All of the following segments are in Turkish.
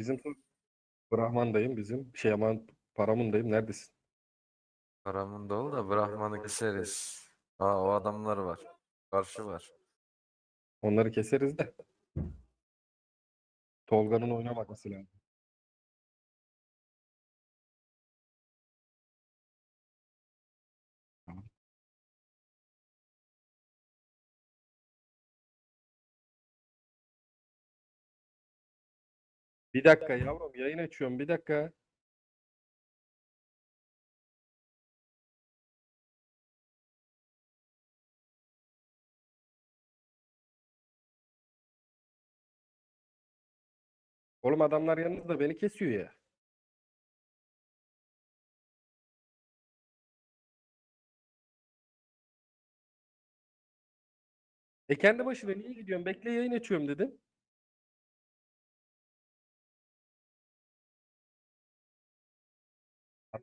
Bizim Brahman'dayım bizim. Şey aman Param'ındayım. Neredesin? Paramın dolu da Brahman'ı keseriz. Aa o adamlar var. Karşı var. Onları keseriz de. Tolga'nın oynaması lazım. Bir dakika yavrum yayın açıyorum bir dakika. Oğlum adamlar yanınızda beni kesiyor ya. E kendi başına niye gidiyorsun? Bekle yayın açıyorum dedim.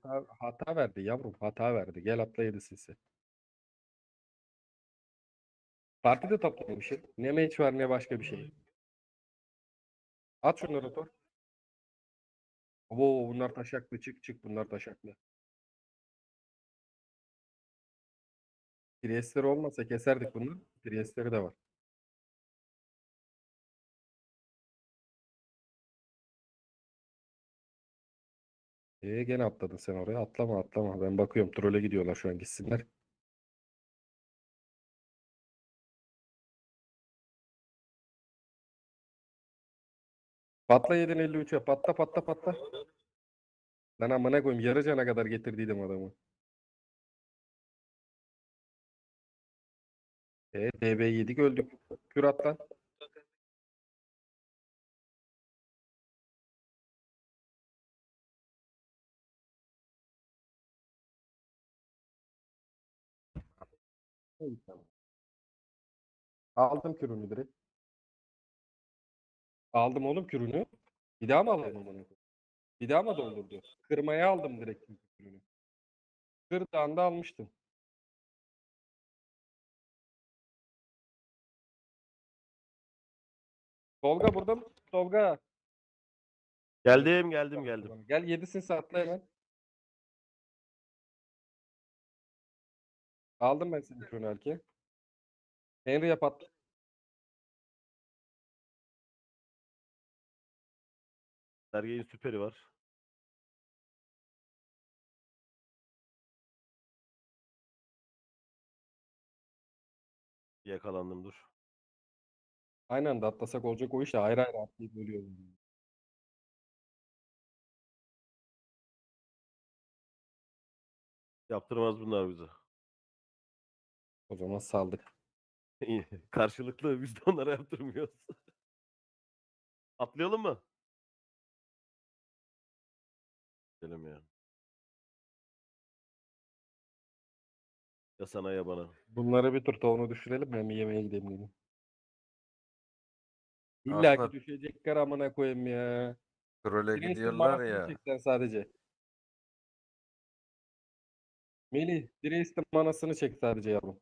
Hata, hata verdi yavrum hata verdi. Gel atla yedi sesi. Partide toplamışım. Ne meç var ne başka bir şey. At şunları Tor. Oo bunlar taşaklı çık çık bunlar taşaklı. Priestler olmasa keserdik bunu. Priestleri de var. Ee gene atladın sen oraya. Atlama atlama. Ben bakıyorum. Trole gidiyorlar şu an gitsinler. Patla 753'e. Patla patla patla. Lan amına koyayım. Yarı cana kadar getirdiydim adamı. E DB yedik öldük. Kür at. İyi, tamam. Aldım kürünü direkt. Aldım oğlum kürünü. Bir daha mı alalım bunu? Bir daha mı doldurdu? Kırmaya aldım direkt kürünü. Kırdığı anda almıştım. Tolga burada mı? Tolga. Geldim geldim geldim. Gel yedisin satla hemen. Aldım ben senin kürünü erkeğe. Henry'e patla. Sergey'in süperi var. Yakalandım dur. Aynı anda atlasak olacak o iş de ayrı ayrı atlayıp ölüyorum. Yaptırmaz bunlar bize. O zaman saldık. İyi, Karşılıklı biz de onlara yaptırmıyoruz. Atlayalım mı? Gidelim ya. Ya sana ya bana. Bunları bir tur tavuğunu düşürelim ben bir yemeğe gideyim dedim. İlla Aslında- ki düşecekler amına koyayım ya. Trole gidiyorlar ya. çeksen sadece. Melih, Priest'in manasını çek sadece yavrum.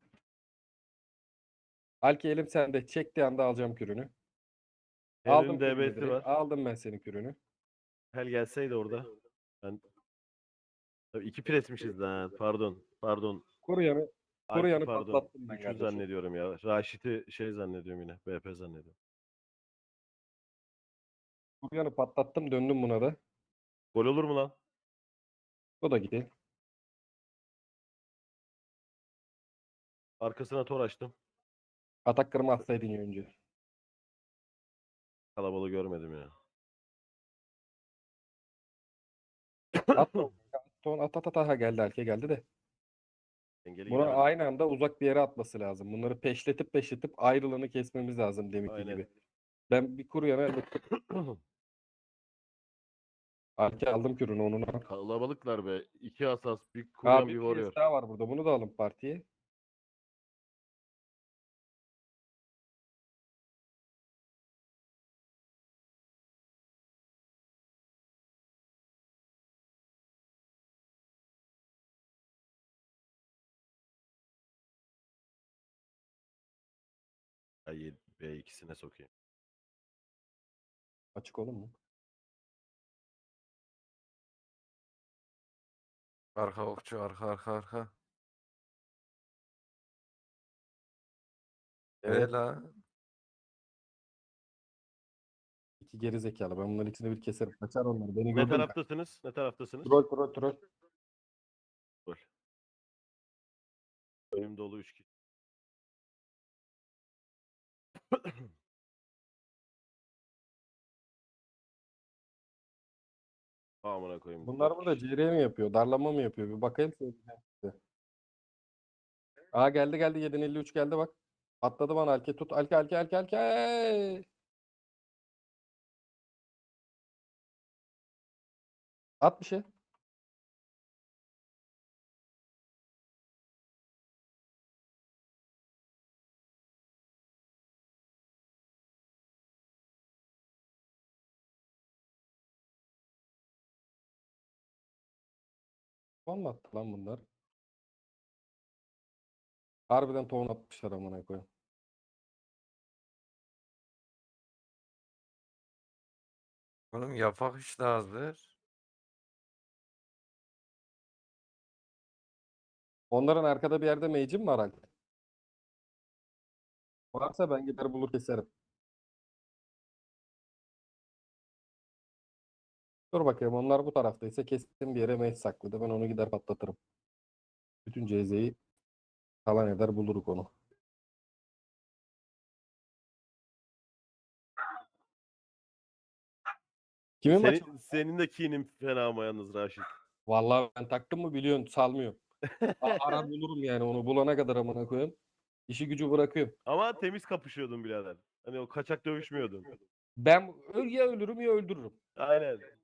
Alki elim sende. Çektiği anda alacağım kürünü. Aldım kürünü DB'si direkt. var. Aldım ben senin kürünü. Hel gelseydi orada. Ben Tabii iki presmişiz daha. Pardon. Pardon. Kuru yanı. Kuru Alp'i yanı pardon. patlattım ben Üçü kardeşim. zannediyorum ya. Raşit'i şey zannediyorum yine. BP zannediyorum. Kuru yanı patlattım döndüm buna da. Gol olur mu lan? O da gidelim. Arkasına tor açtım. Atak kırma atsaydın ya önce. Kalabalığı görmedim ya. At onu. At at at. Ha, geldi erkeğe geldi de. Dengeli Buna gidemedim. aynı anda uzak bir yere atması lazım. Bunları peşletip peşletip ayrılanı kesmemiz lazım deminki Aynen. gibi. Ben bir kuru yana. Arke aldım kürünü onun. al. Kalabalıklar be. İki asas, bir Aa, kuryan, bir bir PS warrior. daha var burada. Bunu da alın partiye. Ay, B ikisine sokayım. Açık oğlum mu? Arka okçu arka arka arka. E evet. Bela. İki geri zekalı. Ben bunların ikisini bir keserim. Kaçar onları. Beni Ne gördün mü? taraftasınız? Ne taraftasınız? Troll troll troll. Önüm dolu 3 kişi. Amına koyayım. Bunlar burada. CR mi yapıyor? Darlama mı yapıyor? Bir bakayım söyleyeceğim size. Aa geldi geldi 753 geldi bak. Atladı bana Alke tut. Alke Alke Alke Alke. At bir şey. Tamam mı attı lan bunlar? Harbiden tohum atmışlar amına koyayım. Oğlum yapak işte hazır. Onların arkada bir yerde mage'im var Alp? Varsa ben gider bulur keserim. Dur bakayım onlar bu taraftaysa kesin bir yere mage sakladı. Ben onu gider patlatırım. Bütün CZ'yi talan eder buluruk onu. Kimin maçı? Senin, senin de kinin fena ama yalnız Raşit. Vallahi ben taktım mı biliyorsun salmıyor. A- Arar bulurum yani onu bulana kadar amına koyayım. İşi gücü bırakıyorum. Ama temiz kapışıyordun birader. Hani o kaçak dövüşmüyordun. Ben öl ya ölürüm ya öldürürüm. Aynen.